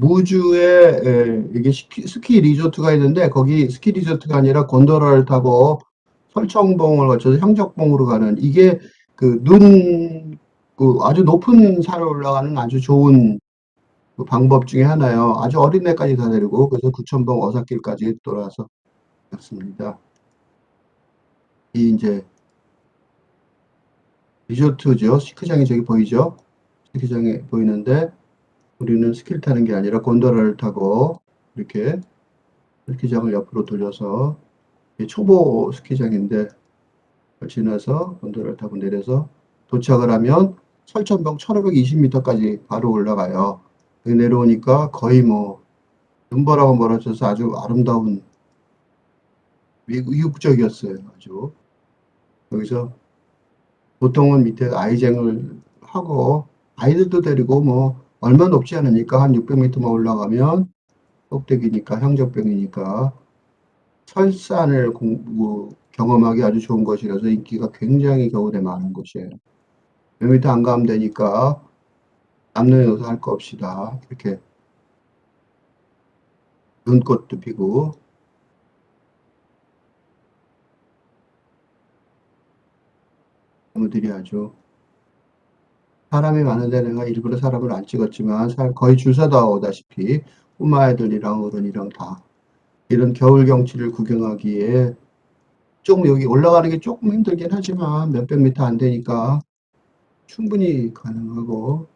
무주에 에, 이게 스키, 스키 리조트가 있는데 거기 스키 리조트가 아니라 곤도라를 타고 설청봉을 거쳐서 향적봉으로 가는 이게 그눈 그 아주 높은 산을 올라가는 아주 좋은 그 방법 중에 하나예요. 아주 어린 애까지 다 데리고 그래서 구천봉 어사길까지 돌아서 갔습니다. 이 이제 리조트죠. 스키장이 저기 보이죠? 스키장이 보이는데 우리는 스키를 타는 게 아니라 곤도라를 타고 이렇게 스키장을 옆으로 돌려서 이 초보 스키장인데 지나서 곤도라를 타고 내려서 도착을 하면 설천봉 1520m까지 바로 올라가요. 내려오니까 거의 뭐 눈보라고 멀어져서 아주 아름다운 위- 위국적이었어요. 아주 여기서 보통은 밑에 아이쟁을 하고 아이들도 데리고 뭐 얼마 높지 않으니까 한 600m만 올라가면 꼭대기니까 향적병이니까 설산을 공- 뭐 경험하기 아주 좋은 것이라서 인기가 굉장히 겨울에 많은 곳이에요. 몇 미터 안 가면 되니까 남녀노소 할 거 없이다. 이렇게 눈꽃도 피고. 나무들이 아주 사람이 많은데 내가 일부러 사람을 안 찍었지만 사- 거의 줄 서다 오다시피 꼬마 애들이랑 어른이랑 다 이런 겨울 경치를 구경하기에 조금 여기 올라가는 게 조금 힘들긴 하지만 몇백 미터 안 되니까 충분히 가능하고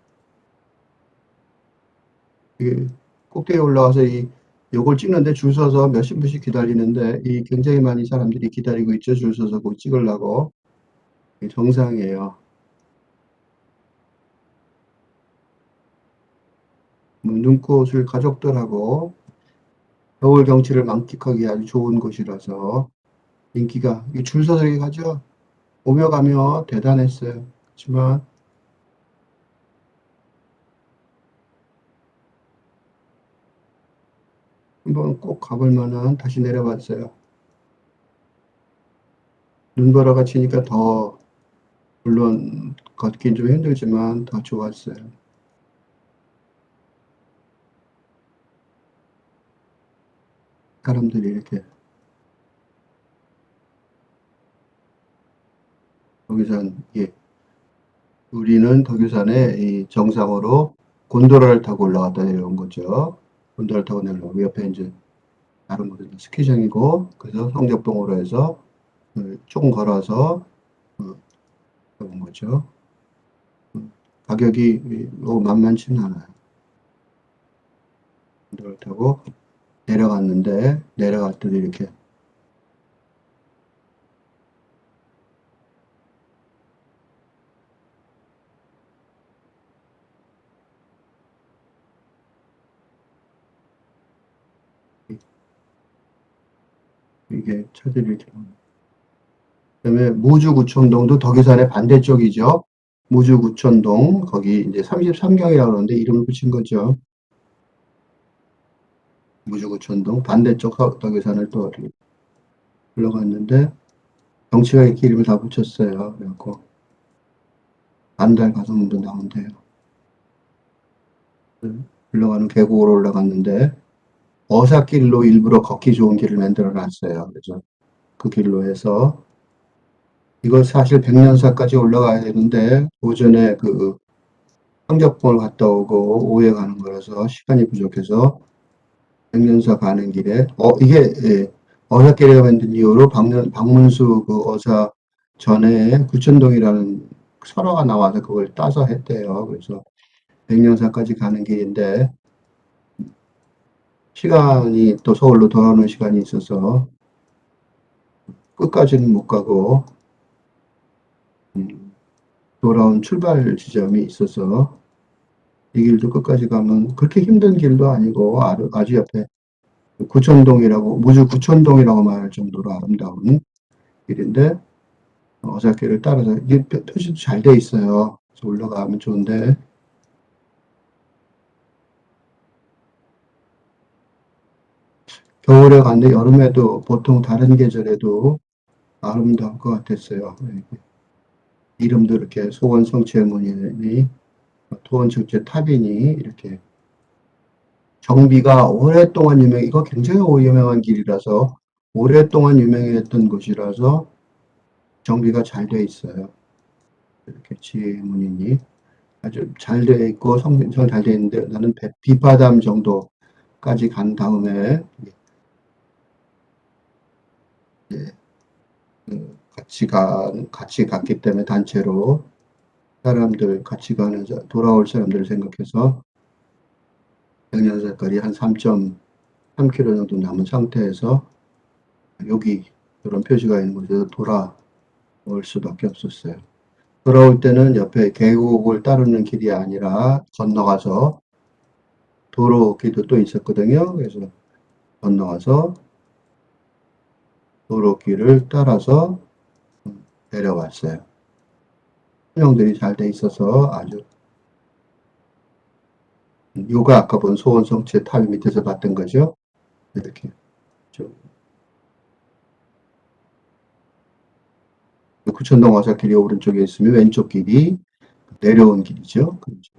이게 꼭대기에 올라와서 이 요걸 찍는데 줄 서서 몇십 분씩 기다리는데 이 굉장히 많이 사람들이 기다리고 있죠. 줄 서서 찍으려고. 정상이에요. 눈꽃을 가족들하고 겨울 경치를 만끽하기 아주 좋은 곳이라서 인기가 이줄 서서 가죠. 오며 가며 대단했어요. 그렇지만 한번 꼭 가볼 만한 다시 내려봤어요. 눈보라가 치니까 더 물론 걷긴 좀 힘들지만 더 좋았어요. 사람들이 이렇게 덕유산 예 우리는 이 정상으로 곤도라를 타고 올라갔다 내려온 거죠. 곤도라를 타고 내려오고 옆에 이제 다른 곳은 스키장이고 그래서 성적동으로 해서 어, 조금 걸어서 어, 가본 거죠. 음, 가격이 너무 만만치는 않아요. 곤도라를 타고 내려갔는데 때도 이렇게 이게 차들이. 그다음에 무주구촌동도 덕유산의 반대쪽이죠. 무주구촌동 거기 이제 33경이라고 그러는데 이름을 붙인 거죠. 무주구촌동 반대쪽 하- 덕유산을 또 올라갔는데 경치가 이렇게 이름을 다 붙였어요. 그래갖고 안달 가성도 나온대요. 올라가는 계곡으로 올라갔는데 어사길로 일부러 걷기 좋은 길을 만들어 놨어요. 그래서 그 길로 해서 이거 사실 백년사까지 올라가야 되는데 오전에 그 황적봉을 갔다 오고 오후에 가는 거라서 시간이 부족해서 백년사 가는 길에 어 이게 예, 어사길에 만든 이후로 박문, 박문수 그 어사 전에 구천동이라는 설화가 나와서 그걸 따서 했대요. 그래서 백년사까지 가는 길인데 시간이 또 서울로 돌아오는 시간이 있어서 끝까지는 못 가고 음, 돌아온 출발 지점이 있어서 이 길도 끝까지 가면 그렇게 힘든 길도 아니고 아주 옆에 구천동이라고 무주 구천동이라고 말할 정도로 아름다운 길인데 어사길을 따라서 이게 표- 표시도 잘 돼 있어요. 그래서 올라가면 좋은데 겨울에 갔는데 여름에도 보통 다른 계절에도 아름다울 것 같았어요. 이름도 이렇게 소원 성취의 문이니 토원 축제 탑이니 이렇게 정비가 오랫동안 유명, 이거 굉장히 유명한 길이라서 오랫동안 유명했던 곳이라서 정비가 잘 돼 있어요. 이렇게 지문이니 아주 잘 돼 있고 성성 잘돼 있는데 나는 배- 비바담 정도까지 간 다음에 예, 그 같이 가 같이 갔기 때문에 단체로 사람들 같이 가는 자- 돌아올 사람들을 생각해서 영양사거리 한 3.3km 정도 남은 상태에서 여기 이런 표시가 있는 곳에서 돌아올 수밖에 없었어요. 돌아올 때는 옆에 계곡을 따르는 길이 아니라 건너가서 도로 길도 또 있었거든요. 그래서 건너가서 도로 길을 따라서 내려왔어요. 설명들이 잘 돼 있어서 아주 요가 아까 본 소원 성체 탑 밑에서 봤던 거죠. 이렇게 좀 구천동 와사길이 오른쪽에 있으면 왼쪽 길이 내려온 길이죠. 그렇죠.